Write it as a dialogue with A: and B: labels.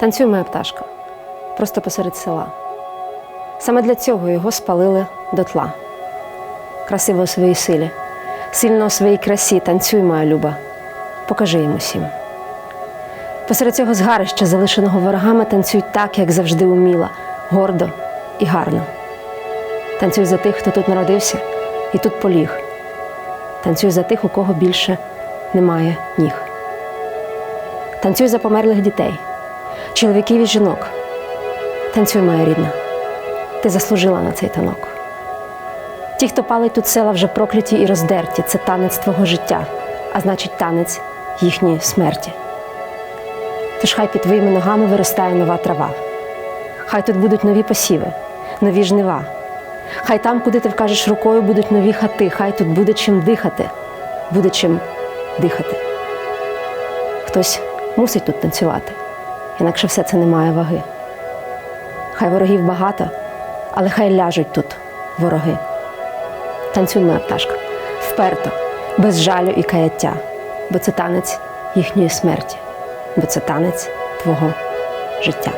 A: Танцюй, моя пташка, просто посеред села. Саме для цього його спалили дотла. Красиво у своїй силі, сильно у своїй красі, танцюй, моя люба, покажи їм усім. Посеред цього згарища, залишеного ворогами, танцюй так, як завжди уміла, гордо і гарно. Танцюй за тих, хто тут народився і тут поліг. Танцюй за тих, у кого більше немає ніг. Танцюй за померлих дітей, чоловіків і жінок. Танцюй, моя рідна, ти заслужила на цей танок. Ті, хто палить тут села, вже прокляті і роздерті, це танець твого життя, а значить танець їхньої смерті. Тож хай під твоїми ногами виростає нова трава. Хай тут будуть нові посіви, нові жнива. Хай там, куди ти вкажеш рукою, будуть нові хати, хай тут буде чим дихати, буде чим дихати. Хтось мусить тут танцювати, інакше все це не має ваги. Хай ворогів багато, але хай ляжуть тут вороги. Танцюй, моя пташка, вперто, без жалю і каяття, бо це танець їхньої смерті, бо це танець твого життя.